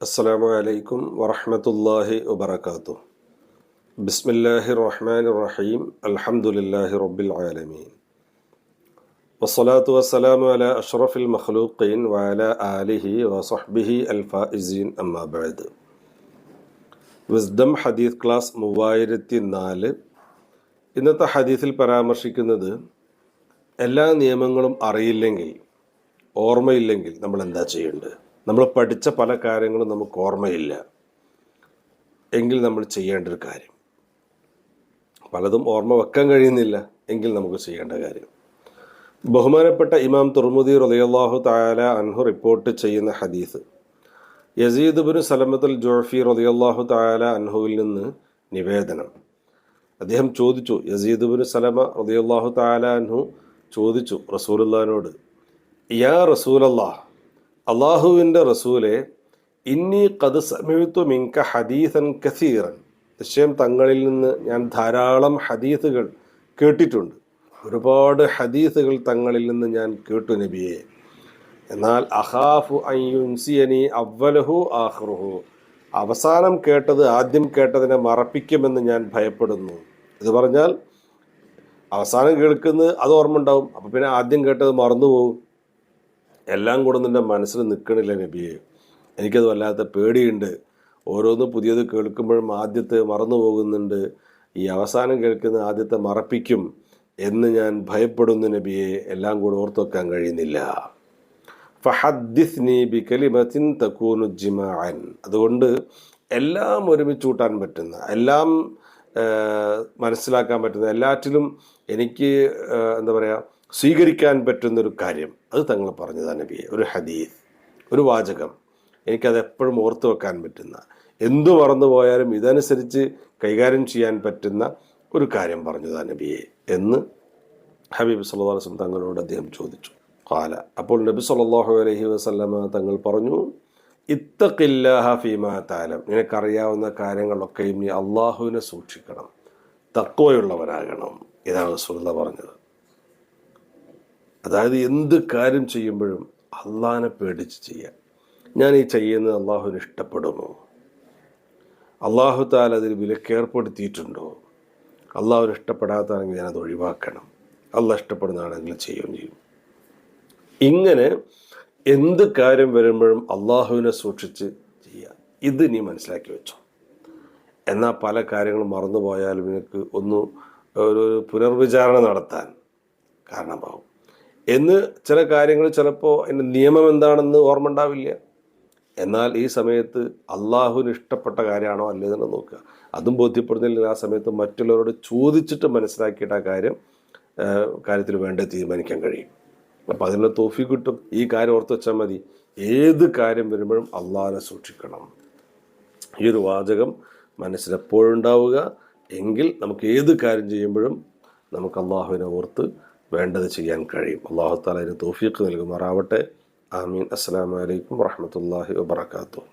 അസ്സാമലൈക്കും അലൈക്കും വാത്തു ബിസ്മില്ലാഹി റഹ്മാൻ റഹീം അൽഹംദുലില്ലാഹി റബ്ബിൽ ആലമീൻ വസ്സലാത്തു വസ്സലാമു അല അഷ്റഫിൽ മഖ്ലൂഖീൻ വഅല ആലിഹി വസ്ബിഹി അൽ അമ്മാബാദ് അമ്മാ ബഅദ് വിസ്ഡം ഹദീസ് ക്ലാസ് മൂവായിരത്തി നാല് ഇന്നത്തെ ഹദീസിൽ പരാമർശിക്കുന്നത് എല്ലാ നിയമങ്ങളും അറിയില്ലെങ്കിൽ ഓർമ്മയില്ലെങ്കിൽ നമ്മൾ എന്താ ചെയ്യേണ്ടത്? നമ്മൾ പഠിച്ച പല കാര്യങ്ങളും നമുക്ക് ഓർമ്മയില്ല. എങ്കിൽ നമ്മൾ ചെയ്യേണ്ട ഒരു കാര്യം. പലതും ഓർമ്മ വെക്കാൻ കഴിയുന്നില്ല എങ്കിൽ നമുക്ക് ചെയ്യേണ്ട കാര്യം. ബഹുമാനപ്പെട്ട ഇമാം തുർമുദി റളിയല്ലാഹു താല അൻഹു റിപ്പോർട്ട് ചെയ്യുന്ന ഹദീസ്. യസീദ് ബിൻ സലമത്തുൽ ജോഫി റളിയല്ലാഹു താല അൻഹുവിൽ നിന്ന് നിവേദനം. അദ്ദേഹം ചോദിച്ചു യസീദ് ബിൻ സലമ റളിയല്ലാഹു താല അൻഹു ചോദിച്ചു റസൂലുള്ളാഹിനോട് യാ റസൂലല്ലാ അള്ളാഹുവിന്റെ റസൂലെ ഇന്നി കത് സമയത്തു മിങ്ക ഹദീസൻ കസീറൻ. നിശ്ചയം തങ്ങളിൽ നിന്ന് ഞാൻ ധാരാളം ഹദീസുകൾ കേട്ടിട്ടുണ്ട്. ഒരുപാട് ഹദീസുകൾ തങ്ങളിൽ നിന്ന് ഞാൻ കേട്ടു നബിയെ. എന്നാൽ അഹാഫു അയ്യുൻസിയനി അവലഹു ആഹ്റുഹു അവസാനം കേട്ടത് ആദ്യം കേട്ടതിനെ മറപ്പിക്കുമെന്ന് ഞാൻ ഭയപ്പെടുന്നു. ഇത് പറഞ്ഞാൽ അവസാനം കേൾക്കുന്നത് അത് ഓർമ്മ ഉണ്ടാവും. അപ്പം പിന്നെ ആദ്യം കേട്ടത് മറന്നുപോകും. എല്ലാം കൂടെ നിന്റെ മനസ്സിൽ നിൽക്കണില്ല നബിയെ. എനിക്കത് വല്ലാത്ത പേടിയുണ്ട്. ഓരോന്ന് പുതിയത് കേൾക്കുമ്പോഴും ആദ്യത്തെ മറന്നു പോകുന്നുണ്ട്. ഈ അവസാനം കേൾക്കുന്ന ആദ്യത്തെ മറപ്പിക്കും എന്ന് ഞാൻ ഭയപ്പെടുന്നു നബിയെ. എല്ലാം കൂടെ ഓർത്തു വെക്കാൻ കഴിയുന്നില്ല. ഫഹദ്ദിസ്നി ബി കലിമത്തിൻ തക്കൂനു അതുകൊണ്ട് എല്ലാം ഒരുമിച്ച് കൂട്ടാൻ പറ്റുന്ന എല്ലാം മനസ്സിലാക്കാൻ പറ്റുന്ന എല്ലാറ്റിലും എനിക്ക് എന്താ പറയുക സ്വീകരിക്കാൻ പറ്റുന്നൊരു കാര്യം. അത് തങ്ങൾ പറഞ്ഞതാണ് നബിയെ ഒരു ഹദീസ് ഒരു വാചകം. എനിക്കത് എപ്പോഴും ഓർത്തു വെക്കാൻ പറ്റുന്ന എന്തു മറന്നു പോയാലും ഇതനുസരിച്ച് കൈകാര്യം ചെയ്യാൻ പറ്റുന്ന ഒരു കാര്യം പറഞ്ഞതാണ് നബിയെ എന്ന് ഹബീബ് സല്ലാസ്ലം തങ്ങളോട് അദ്ദേഹം ചോദിച്ചു. കാല അപ്പോൾ നബി സല്ലാഹു അലഹി വസ്ലമ തങ്ങൾ പറഞ്ഞു ഇത്തക്കില്ലാഹ ഫീമാ താലം. നിനക്കറിയാവുന്ന കാര്യങ്ങളൊക്കെയും നീ അള്ളാഹുവിനെ സൂക്ഷിക്കണം. തക്കോയുള്ളവനാകണം ഇതാണ് സുഹൃത പറഞ്ഞത്. അതായത് എന്ത് കാര്യം ചെയ്യുമ്പോഴും അള്ളാഹിനെ പേടിച്ച് ചെയ്യാൻ. ഞാൻ ഈ ചെയ്യുന്നത് അള്ളാഹുവിന് ഇഷ്ടപ്പെടുമോ അള്ളാഹു താൽ അതിൽ വിലക്കേർപ്പെടുത്തിയിട്ടുണ്ടോ? അള്ളാഹുവിന് ഇഷ്ടപ്പെടാത്തതാണെങ്കിൽ ഞാനത് ഒഴിവാക്കണം. അള്ളാഹ് ഇഷ്ടപ്പെടുന്നതാണെങ്കിൽ ചെയ്യുകയും ചെയ്യും. ഇങ്ങനെ എന്ത് കാര്യം വരുമ്പോഴും അള്ളാഹുവിനെ സൂക്ഷിച്ച് ചെയ്യുക ഇത് നീ മനസ്സിലാക്കി വെച്ചോ. എന്നാൽ പല കാര്യങ്ങളും മറന്നുപോയാലും നിനക്ക് ഒന്ന് ഒരു പുനർവിചാരണ നടത്താൻ കാരണമാവും. എന്ന് ചില കാര്യങ്ങൾ ചിലപ്പോൾ അതിന്റെ നിയമം എന്താണെന്ന് ഓർമ്മ ഉണ്ടാവില്ല എന്നാൽ ഈ സമയത്ത് അള്ളാഹുവിന് ഇഷ്ടപ്പെട്ട കാര്യമാണോ അല്ലേ തന്നെ നോക്കുക. അതും ബോധ്യപ്പെടുന്നില്ലെങ്കിൽ ആ സമയത്ത് മറ്റുള്ളവരോട് ചോദിച്ചിട്ട് മനസ്സിലാക്കിയിട്ട് ആ കാര്യം കാര്യത്തിൽ വേണ്ട തീരുമാനിക്കാൻ കഴിയും. അപ്പം അതിനുള്ള തോഫി കിട്ടും. ഈ കാര്യം ഓർത്ത് വെച്ചാൽ മതി. ഏത് കാര്യം വരുമ്പോഴും അള്ളാഹിനെ സൂക്ഷിക്കണം. ഈ ഒരു വാചകം മനസ്സിലെപ്പോഴുണ്ടാവുക എങ്കിൽ നമുക്ക് ഏത് കാര്യം ചെയ്യുമ്പോഴും നമുക്ക് അള്ളാഹുവിനെ ഓർത്ത് വേണ്ടത് ചെയ്യാൻ കഴിയും. അള്ളാഹു താല അതിന് തോഫീക്ക് നൽകുമാറാവട്ടെ. ആമീൻ. അസ്സാം വലൈക്കും വാഹമത്തല്ലാഹി വാത്തു